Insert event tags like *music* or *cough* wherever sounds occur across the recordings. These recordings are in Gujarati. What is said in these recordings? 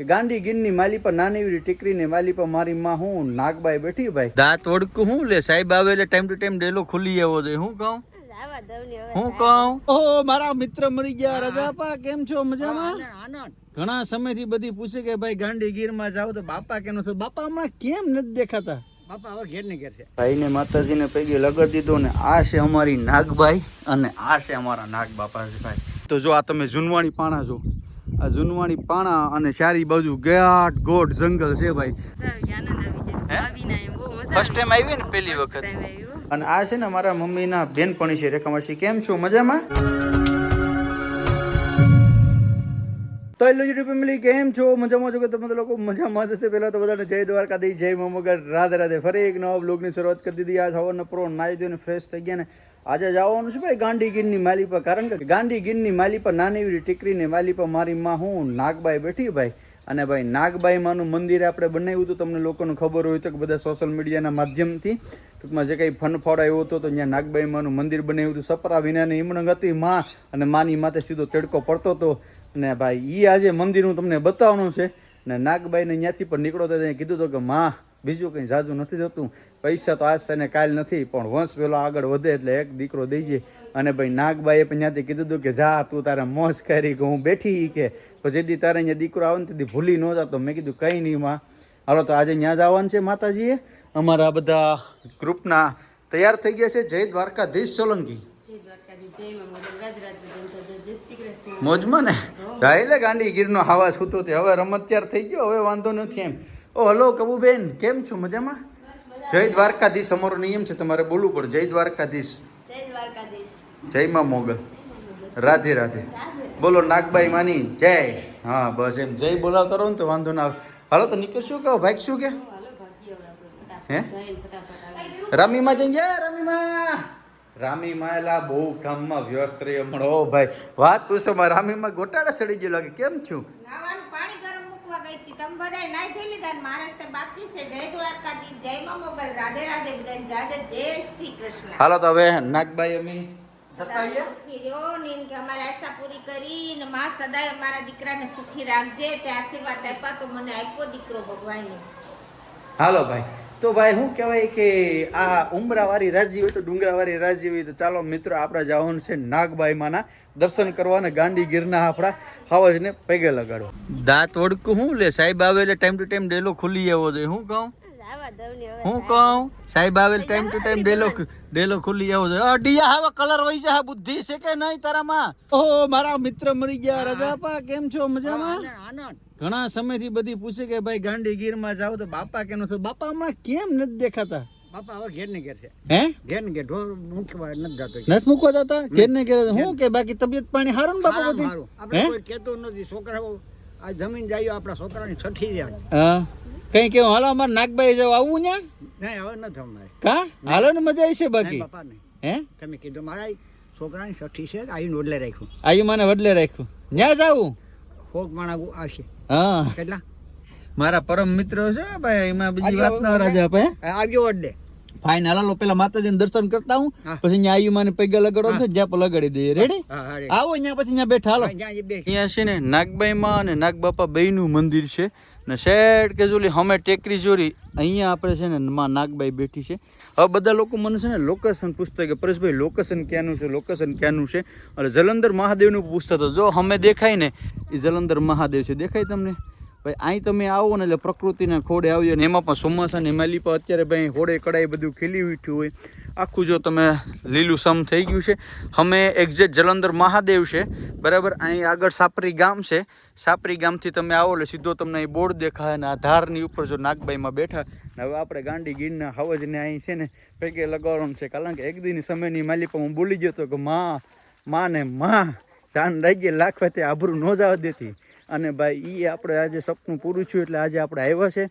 કે ગાંડી ગીરની માલી પર નાની એવી ટીકરીને માલી પર મારી માં હું નાગબાઈ બેઠી ભાઈ. દાંત ઓળકું હું લે? સાહેબ આવે એટલે ટાઈમ ટુ ટાઈમ ડેલો ખુલી આવો જોઈએ. હું કહું? આવા દવની હવે હું કહું? ઓહો મારા મિત્ર મરી ગયા. રજાપા કેમ છો? મજામાં? ઘણા સમયથી બધી પૂછે કે ભાઈ ગાંડી ગીરમાં જાવ તો બાપા કેમ નથી બાપા હમણાં કેમ નથી દેખાતા? બાપા હવે ઘેર ને ઘેર છે. ભાઈને માતાજીને પૈકી લગડ દીધો ને આ છે અમારી નાગભાઈ અને આ છે અમારા નાગ બાપા છે ભાઈ. તો જો આ તમે જુનવાણી પાણા જો આ જુનવાણી પાણા અને ચારી બાજુ ગયાટ ગોટ જંગલ છે ભાઈ. ફર્સ્ટ ટાઈમ આવી ને પહેલી વખત. અને આ છે ને મારા મમ્મીના બેનપણી છે રેખામાસી. કેમ છો? મજામાં? તો હેલો યુટ્યુબ ફેમિલી કેમ છો? મજામાં છો કે તમે લોકો? મજામાં જશે પહેલાં તો બધાને જય દ્વારકા દઈ જય મમગર. રાધે રાધે. ફરી એક નવા બ્લોગની શરૂઆત કરી દીધી. આ સવારનો પ્રો નાઈ દઈને ફ્રેશ થઈ ગયા ને. આજે જવાનું છે ભાઈ ગાંધીગીરની માલી પર. કારણ કે ગાંધી ગીરની માલી પર નાની એવી ટીકરીની માલી પર મારી માં હું, નાગબાઈ બેઠી ભાઈ. અને ભાઈ નાગબાઈ માનું મંદિર આપણે બનાવ્યું હતું, તમને લોકોને ખબર હોય તો કે બધા સોશિયલ મીડિયાના માધ્યમથી. ટૂંકમાં જે કંઈ ફન ફોડાયો હતો તો ત્યાં નાગબાઈ માનું મંદિર બનાવ્યું હતું. સપરા વિનાની ઈમણંગ હતી માં અને માની માથે સીધો તેડકો પડતો હતો. અને ભાઈ એ આજે મંદિર હું તમને બતાવવાનું છે. ને નાગબાઈને ત્યાંથી પણ નીકળો તો કીધું હતું કે, માં બીજું કંઈ જાજુ નથી જોતું. પૈસા તો આજ ને કાલ નથી પણ વંશ પેલો આગળ વધે એટલે એક દીકરો દઈએ અને ભાઈ નાગબાઈએ પણ ત્યાંથી કીધું હતું કે જા તું તારે મોજ કરી કે હું બેઠી કે. પછી દી તારે અહીંયા દીકરો આવે ને તેથી ભૂલી ન જતો. મેં કીધું કંઈ નહીં માં. હાલો તો આજે ત્યાં જવાનું છે માતાજીએ. અમારા બધા ગ્રુપના તૈયાર થઈ ગયા છે. જય દ્વારકાધીશ સોલંકી. મોજમાં ને? ગાયલે ગાંડી ગીરનો હવા સૂતો તે. હવે રમત ત્યાર થઈ ગયો હવે વાંધો નથી એમ. ઓ હલો કબુબેન કેમ છો? મજામાં? જય દ્વારકાધીશ અમારો નિયમ છે તમારે બોલવું પડે. જય દ્વારકાધીશ. જય મા મોગલ. રાધે રાધે. બોલો નાગબાઈ માની જય. હા બસ એમ. જય બોલાવ કરો ને તો વાંધો ના આવે. હાલો તો નીકળશું કહો? ભાઈ શું કે હે? ફટાફટ. જઈને જાય રામીમાં જઈને જય રામીમાં. રામીમાં એલા બહુ કામમાં વ્યસ્ત રહી હમણાં. ઓ ભાઈ વાત પૂછો માં રામીમાં ગોટાળા સડી ગયો લાગે. કેમ છું? ગઈ તમે બધાય નાઈ ધોઈ લીધા ને મારે તો બાકી છે. જય દ્વારકાધીશ જય મા મોગલ રાધે રાધે બધાને જાજે. જય શ્રી કૃષ્ણ. હાલો તો હવે નાગભાઈ અમે જતા આવીએ? સુખી રહ્યો ને એમ આશા પૂરી કરી ને માં સદાય અમારા દીકરાને સુખી રાખજે તે આશીર્વાદ આપ્યા તો મને આપ્યો દીકરો ભગવાને હાલો ભાઈ. તો ભાઈ શું કહેવાય કે આ ઉમરાવાળી રાજ્ય હોય તો ડુંગરાવાળી રાજ્ય હોય તો ચાલો મિત્રો આપણે જવાનું છે નાગભાઈ માના. દર્શન કરવા ને ગાંડી ગીરના આપણા હાવજને પગે લગાડવા. દાંત ઓળકું હું લે? સાહેબ આવે એટલે ટાઈમ ટુ ટાઈમ ડેલો ખુલી જવો જોઈએ. હું કહું? આવા દવની હવે હું કહું? સાહેબ આવે ટાઈમ ટુ ટાઈમ ડેલો ડેલો ખુલી જવો જોઈએ. અડિયા હવે કલર વહી છે બુદ્ધિ છે કે નહીં તારામાં? ઓહો મારા મિત્ર મરી ગયા રજાપા કેમ છો? મજામાં? આનંદ. ઘણા સમયથી બધી પૂછે કે ભાઈ ગાંડી ગીરમાં જાવ તો બાપા કેમ નથી બાપા હમણાં કેમ નથી દેખાતા? બાપા હવે ઘેર ને ઘેર છે. હે? ઘેર ને ઘેર. ઢોર મૂકવા નથી જતો નથી મૂકવા જતા? ઘેર ને ઘેર હું કે બાકી તબિયત પાણી હારું ને બાપા બધી? આપણે કોઈ કહેતું નથી. છોકરાઓ આ જમીન જાય આપણા છોકરાની છઠ્ઠી રહ્યા હા. કઈ કેવું હાલો અમારે નાગભાઈ જાવ આવું ન્યા? નહીં હવે નથી અમારે. કા? હાલો ને મજા આવી છે બાકી? બાપા નહીં. હે? તમે કીધું મારા છોકરાની છઠ્ઠી છે આયુ વડલે રાખ્યું. આયુ મને વડલે રાખ્યું. ન્યા જાવું કોક માણા આવશે. હા. કેટલા? મારા પરમ મિત્ર છે ભાઈ એમાં બીજી વાત ના રાજા આપે આવ્યો ઓડલે ફાઇન હાલો પેલા માતાજી દર્શન કરતા હું. પછી અહીંયા આયુ મને પૈગા લગાડો છે જ્યાં પર લગાડી દઈએ. રેડી હા હા રે. આવો અહીંયા પછી અહીંયા બેઠા હાલો. બે અહીંયા છે ને નાગબાઈમાં અને નાગબાપા બેયનું મંદિર છે. ને શેઠ કે જોલી હમે ટેકરી જોરી. અહીંયા આપણે છે ને માં નાગબાઈ બેઠી છે. હવે બધા લોકો મને છે ને લોકેશન પૂછતા કે પરેશભાઈ લોકેશન ક્યાંનું છે? લોકેશન ક્યાંનું છે? અને જલંધર મહાદેવનું પૂછતા તો જો હમે દેખાય ને, એ જલંધર મહાદેવ છે. દેખાય તમને? ભાઈ અહીં તમે આવો ને એટલે પ્રકૃતિના ખોડે આવ્યો ને. એમાં પણ ચોમાસા ને માલી પર અત્યારે ભાઈ હોડે કડાઈ બધું ખીલી ઉઠ્યું હોય. આખું જો તમે લીલું સમ થઈ ગયું છે. અમે એક્ઝેક્ટ જલંધર મહાદેવ છે, બરાબર? અહીં આગળ સાપરી ગામ છે. સાપરી ગામથી તમે આવો એટલે સીધો તમને અહીં બોર્ડ દેખાય અને આ ધારની ઉપર જો નાગબાઈમાં બેઠા. હવે આપણે ગાંડી ગીરના હવજને અહીં છે ને પૈકે લગાવવાનું છે. કારણ કે એક દિન સમયની માલિકો હું બોલી ગયો હતો કે માં માં ને માં જાન રાખીએ લાખવા તે આભરું ન જવા દેતી. અને ભાઈ એ આપણે આજે સપનું પૂરું થયું એટલે આજે આપણે આવ્યા છે.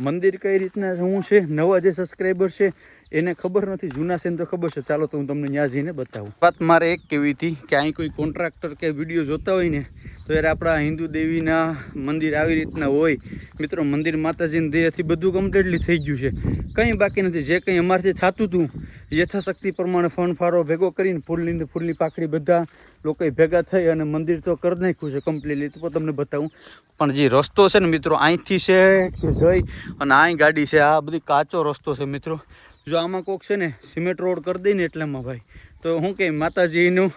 મંદિર કઈ રીતના, શું છે? નવા જે સબસ્ક્રાઈબર છે એને ખબર નથી, જૂના છે તો ખબર છે. ચાલો તો હું તમને ત્યાં જઈને બતાવું. વાત મારે એક કેવી હતી કે અહીં કોઈ કોન્ટ્રાક્ટર કે વીડિયો જોતા હોય ને, તો યાર આપણા હિન્દુ દેવીના મંદિર આવી રીતના હોય. મિત્રો, મંદિર માતાજીને દેહથી બધું કમ્પ્લીટલી થઈ ગયું છે. કંઈ બાકી નથી. જે કંઈ અમારથી થતું હતું, યથાશક્તિ પ્રમાણે ફણ ફાળો ભેગો કરીને ફૂલની ફૂલની પાકડી બધા લોકોએ ભેગા થઈ અને મંદિર તો કરી નાખ્યું છે કમ્પ્લીટલી તો તમને બતાવું. પણ જે રસ્તો છે ને મિત્રો અહીંથી છે કે જઈ અને અહીં ગાડી છે, આ બધી કાચો રસ્તો છે મિત્રો. જો આમાં કોક છે ને સિમેન્ટ રોડ કરી દઈ ને એટલેમાં ભાઈ. તો હું કે માતાજીનું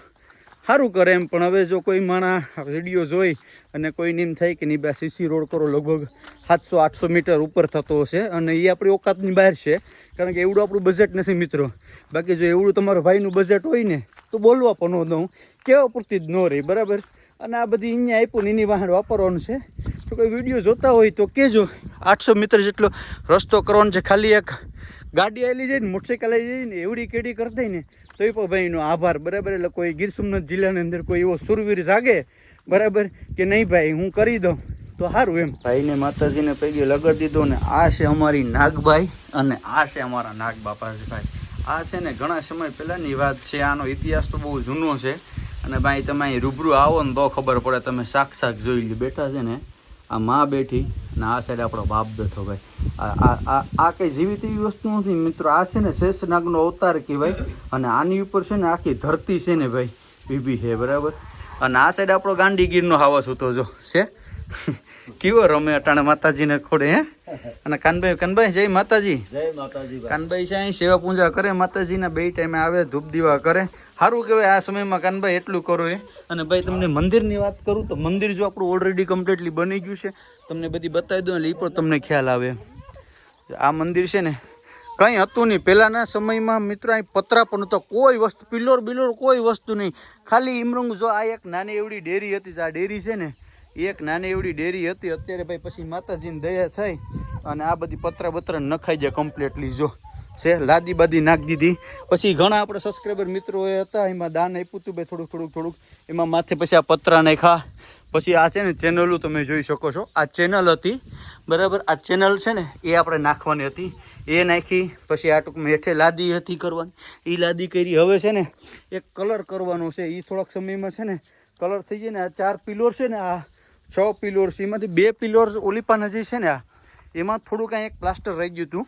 સારું કરે એમ, પણ હવે જો કોઈ માણા વીડિયો જોઈ અને કોઈને એમ થાય કે નહીં બે સીસી રોડ કરો, લગભગ સાતસો, આઠસો મીટર ઉપર થતો હશે અને એ આપણી ઓકાતની બહાર છે. કારણ કે એવડું આપણું બજેટ નથી મિત્રો. બાકી જો એવડું તમારો ભાઈનું બજેટ હોય ને, તો બોલવા પણ ન દઉં. કેવા પૂરતી જ ન રહી, બરાબર? અને આ બધી અહીંયા આપ્યું ને એની વાહન વાપરવાનું છે. તો કોઈ વીડિયો જોતા હોય તો કહેજો આઠસો મીટર જેટલો રસ્તો કરવાનો છે, ખાલી એક ગાડી આવેલી જાય ને, મોટરસાઇકલ આવી જાય ને, એવડી કેડી કરી દઈ ને તો એ પણ ભાઈનો આભાર. બરાબર, એટલે કોઈ ગીર સોમનાથ જિલ્લાની અંદર કોઈ એવો સુરવીર જાગે, બરાબર, કે નહીં ભાઈ, હું કરી દઉં. તો સારું એમ. ભાઈને માતાજીને પૈકી લગડ દીધો ને, આ છે અમારી નાગભાઈ અને આ છે અમારા નાગ બાપાજી ભાઈ આ છે ને ઘણા સમય પહેલાંની વાત છે, આનો ઇતિહાસ તો બહુ જૂનો છે. અને ભાઈ, તમે રૂબરૂ આવો ને તો ખબર પડે, તમે સાક્ષાત જોઈ લો બેઠા છે ને આ માં બેઠી અને આ સાઈડ આપણો બાપ બેઠો ભાઈ. આ આ કંઈ જીવિત એવી વસ્તુ નથી. મિત્રો, આ છે ને શેષનાગનો અવતાર કહેવાય. અને આની ઉપર છે ને આખી ધરતી છે ને ભાઈ. બીબી છે, બરાબર? અને આ સાઈડ આપણો ગાંડીગીરનો હાવસ હતો જો, છે? *laughs* કેવો રમે અટાણે માતાજીને ખોડે હે? અને કાનભાઈ કાનભાઈ જય માતાજી. જય માતાજી કાનભાઈ છે અહીં સેવા પૂજા કરે માતાજીના બે ટાઈમે આવે ધૂપ દીવા કરે. સારું કહેવાય આ સમયમાં કાનભાઈ એટલું કરો એ અને ભાઈ તમને મંદિરની વાત કરું તો મંદિર જો આપણું ઓલરેડી કમ્પ્લીટલી બની ગયું છે તમને બધી બતાવી દઉં એટલે એ પણ તમને ખ્યાલ આવે. આ મંદિર છે ને કંઈ હતું નહીં. પહેલાંના સમયમાં મિત્રો અહીં પતરા પણ નહોતો. કોઈ વસ્તુ પિલ્લોર બિલ્લોર કોઈ વસ્તુ નહીં. ખાલી ઇમરંગ જો આ એક નાની એવડી ડેરી હતી આ ડેરી છે ને એક નાની એવડી ડેરી હતી, અત્યારે ભાઈ પછી માતાજીની દયા થઈ અને આ બધી પતરા બતરા નખાઈ જાય કમ્પ્લીટલી જો. છે, લાદી બાદી નાખી દીધી. પછી ઘણા આપણે સબસ્ક્રાઈબર મિત્રો હતા, એમાં દાન આપ્યું હતું ભાઈ થોડુંક થોડુંક થોડુંક. એમાં માથે પછી આ પતરા નાખ્યા. પછી આ છે ને ચેનલો તમે જોઈ શકો છો. આ ચેનલ હતી, બરાબર? આ ચેનલ છે ને, એ આપણે નાખવાની હતી. એ નાખી, પછી આ ટૂંકમાં હેઠે લાદી હતી કરવાની. એ લાદી કરી, હવે છે ને, એક કલર કરવાનો છે. એ થોડાક સમયમાં છે ને કલર થઈ જાય ને, આ ચાર પિલોર છે ને, આ છ પિલોર છે એમાંથી બે પિલોર ઓલીપાન હજી છે ને આ, એમાં થોડુંક કાંઈ એક પ્લાસ્ટર રહી ગયું હતું.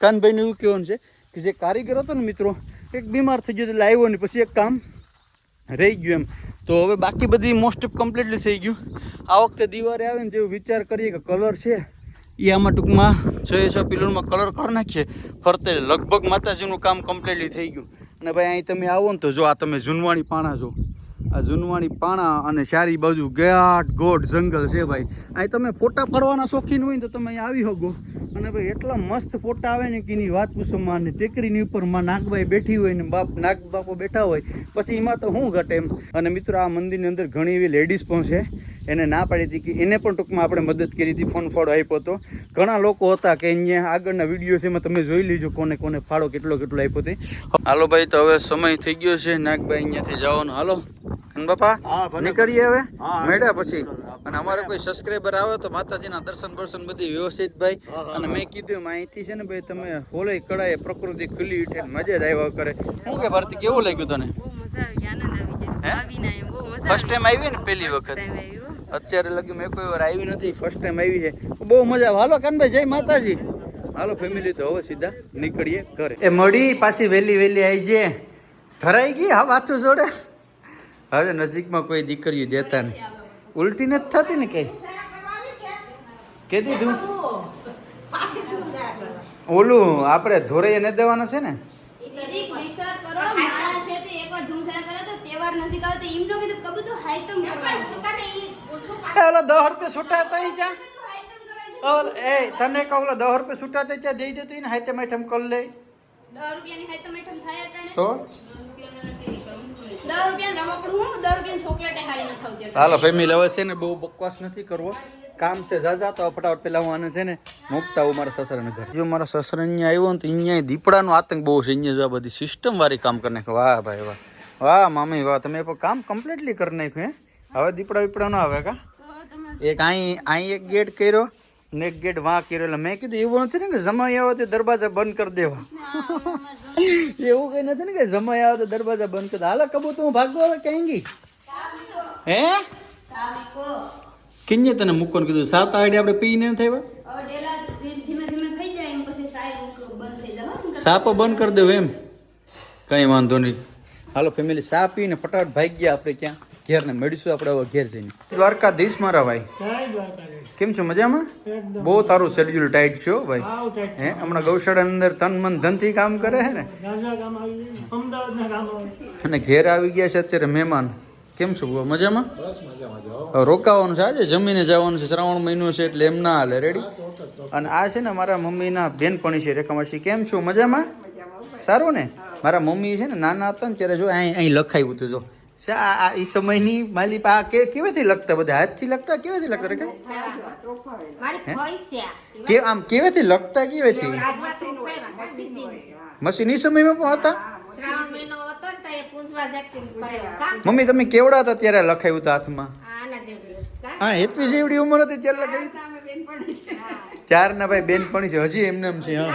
કાનભાઈને એવું કહેવાનું છે કે જે કારીગર હતો ને મિત્રો, એક બીમાર થઈ ગયો એટલે આવ્યો ને પછી એક કામ રહી ગયું એમ. તો હવે બાકી બધી મોસ્ટ ઓફ કમ્પ્લીટલી થઈ ગયું. આ વખતે દિવાળે આવે ને જેવું વિચાર કરીએ કે કલર છે. એ આમાં ટૂંકમાં છ છ પિલોરમાં કલર કરી નાખીએ. ફરતે લગભગ માતાજીનું કામ કમ્પ્લીટલી થઈ ગયું. અને ભાઈ, અહીં તમે આવો ને તો જો આ તમે જૂનવાણી પાણા જો. આ જૂનવાણી પાણા અને ચારી બાજુ ગયાટ ગોટ જંગલ છે ભાઈ. અહીં તમે ફોટા પાડવાના શોખીન હોય તો તમે આવી શકો. અને ભાઈ, એટલા મસ્ત ફોટા આવે ને કે એની વાત પૂછો માં ને ટેકરીની ઉપરમાં નાગભાઈ બેઠી હોય ને બાપ નાગ બાપો બેઠા હોય. પછી એમાં તો શું ઘટે એમ? અને મિત્રો, આ મંદિરની અંદર ઘણી એવી લેડીઝ પણ છે. એને ના પાડી હતી કે એને પણ ટૂંકમાં આપણે મદદ કરી હતી ફોન ફાળો આપ્યો હતો. ઘણા લોકો હતા કે અહીંયા આગળના વીડિયો છે એમાં તમે જોઈ લીજો કોને કોને ફાળો કેટલો કેટલો આપ્યો હતી હાલો ભાઈ તો હવે સમય થઈ ગયો છે. નાગભાઈ અહીંયાથી જવાનો. હાલો બાપા હા, નીકળીએ હવે? હા, મેળ્યા પછી? અને અમારે કોઈ સબસ્ક્રાઈબર આવે તો માતાજીના દર્શન બર્શન બધી વ્યવસ્થિત ભાઈ. અને મેં કીધું અહીંથી છે ને ભાઈ તમે હોલય કળાએ પ્રકૃતિ ખુલ્લી ઉઠે મજા જ આવ્યા કરે. શું કે ભારતી કેવું લાગ્યું તને? બહુ મજા આવી ગઈ આનંદ આવી હે? જાય આવીને આમ બહુ મજા ફર્સ્ટ ટાઈમ આવી ને પહેલી વખત? અત્યારે લગી મેં કોઈ વાર આવી નથી ફર્સ્ટ ટાઈમ આવી છે. બહુ મજા હાલો કાનભાઈ, જય માતાજી. હાલો ફેમિલી તો હવે સીધા નીકળીએ ઘરે. એ મળી પાછી વહેલી વહેલી આવી છે ધરાઈ ગઈ હા વાતું જોડે. હવે નજીકમાં કોઈ દીકરીઓ દેતા નહીં. ઉલટી નથી થતી ને કઈ કે દીધું. ઓલું આપણે ધોરે એને દેવાના છે ને મારા છે તે એકવાર ઢૂંસરા કરે તો તહેવાર નજીક આવે તો એમનો કીધું કબૂ તો હાઈતમ કરવાનું. તને ઈ ઓછું એ ઓલો દસ રૂપિયા છૂટા હાઈતમ એ તને કહું ઓલો દસ રૂપિયા છૂટા હતા ત્યાં દઈ દેતી ને હાઈટમ આઈટમ કરી લે. દસ રૂપિયાની હાઈતમ થાય અટાણે. તો? ન થવું હાલો ફેમિલી હવે છે ને બહુ બકવાસ નથી કરવો. કામ છે જાજા તો ફટાફટ પેલા હું આને છે ને મૂકતા હું મારા સસરાને ઘર. જો મારા સસરા અહીંયા આવ્યો ને તો અહીંયા દીપડાનો આતંક બહુ છે અહીંયા જો આ બધી સિસ્ટમ વાળી કામ કરી નાખ્યું વાહ ભાઈ વાહ. વાહ મામી વાહ તમે પણ કામ કમ્પ્લીટલી કરી નાખ્યું હે? હવે દીપડા બીપડા ના આવે કા? એક અહીં અહીં એક ગેટ કર્યો ને એક ગેટ વાં કર્યો. એટલે મેં કીધું એવું નથી ને કે જમાઈ આવે તો દરવાજા બંધ કરી દેવા. એવું કઈ નથી ને કે જમાઈ આવે તો દરવાજા બંધ કરી હાલો કબૂત હું ભાગો હવે ક્યાં ગઈ? હે? કિન્ને તને મૂકો કીધું? સાત આઈડી આપણે થયા થઈ જાય હો. સાપો બંધ કરી દેવું એમ. કઈ વાંધો નહીં. હાલો ફેમિલી સા પીને ફટાફટ ભાગી ગયા આપણે ક્યાં? ઘેર ને મળીશું આપણે હવે ઘેર જઈને. દ્વારકાધીશ મારા ભાઈ. કેમ છો મજામાં? બહુ તારું શેડ્યુલ ટાઈટ છે ભાઈ. હે હમણાં ગૌશાળા અંદર તન મન ધનથી કામ કરે છે ને? અને ઘેર આવી ગયા છે અત્યારે મહેમાન. કેમ છો બહુ? મજામાં? રોકાવાનું છે આજે? જમીને જવાનું છે. શ્રાવણ મહિનો છે એટલે એમ ના હાલે. રેડી અને આ છે ને મારા મમ્મીના બેનપણી છે રેખામાસી. કેમ છો? મજામાં? સારું ને? મારા મમ્મી છે ને નાના હતા ને ત્યારે જો અહીં અહીં લખાયું હતું જો. છે આ આ એ સમયની માલી પા કે કેવાથી લખતા બધા? હાથથી લખતા કેવાથી લખતા કે મારી કે આમ કેવાથી લખતા કેવાથી? મશીન એ સમયમાં પણ હતા? મમ્મી તમે કેવડા હતા ત્યારે લખાયું હતું હાથમાં? હા હેતવી જેવડી ઉંમર હતી ત્યારે લખાવી ચાર ના ભાઈ બેનપણી છે હજી એમને એમ છે હા.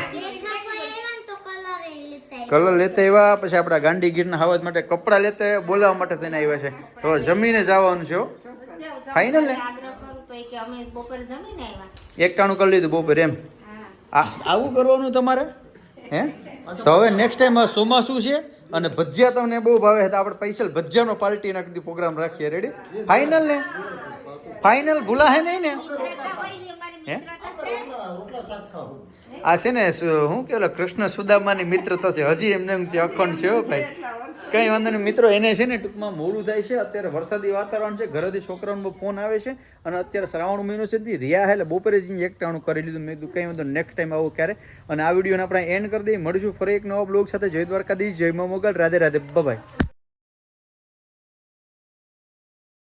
કલર લેતા આવ્યા પછી આપણા ગાંડી ગીરના હવાજ માટે કપડાં લેતા બોલાવવા માટે થઈને આવ્યા છે. તો જમીને જવાનું છે હો. Final ને? એકટાણું કરી લીધું બપોર એમ. આવું કરવાનું તમારે? હે? તો હવે નેક્સ્ટ ટાઈમ ચોમાસું છે અને ભજીયા તમને બહુ ભાવે તો આપણે પૈસા ભજીયાનો પાર્ટી નાખી પ્રોગ્રામ રાખીએ. રેડી ફાઇનલ ને? ફાઇનલ ભૂલાહે નહીં ને? હે? આ છે ને શું કે કૃષ્ણ સુદામાની મિત્રતા છે. હજી એમને એમ છે અખંડ છે હો ભાઈ. કઈ વાંધો નહીં. મિત્રો એને છે ને ટૂંકમાં મોડું થાય છે. અત્યારે વરસાદી વાતાવરણ છે. ઘરેથી છોકરાઓનો ફોન આવે છે. અને અત્યારે શ્રાવણ મહિનો છે રિયા એટલે બપોરે જઈને એકટાણું કરી લીધું. મેં કંઈ વાંધો નેક્સ્ટ ટાઈમ આવું ક્યારે? અને આ વિડીયોને આપણે એન્ડ કરી દઈએ. મળીશું ફરી એક નવા બ્લોગ સાથે. જય દ્વારકાધીશ જય મા મોગલ. રાધે રાધે. બાય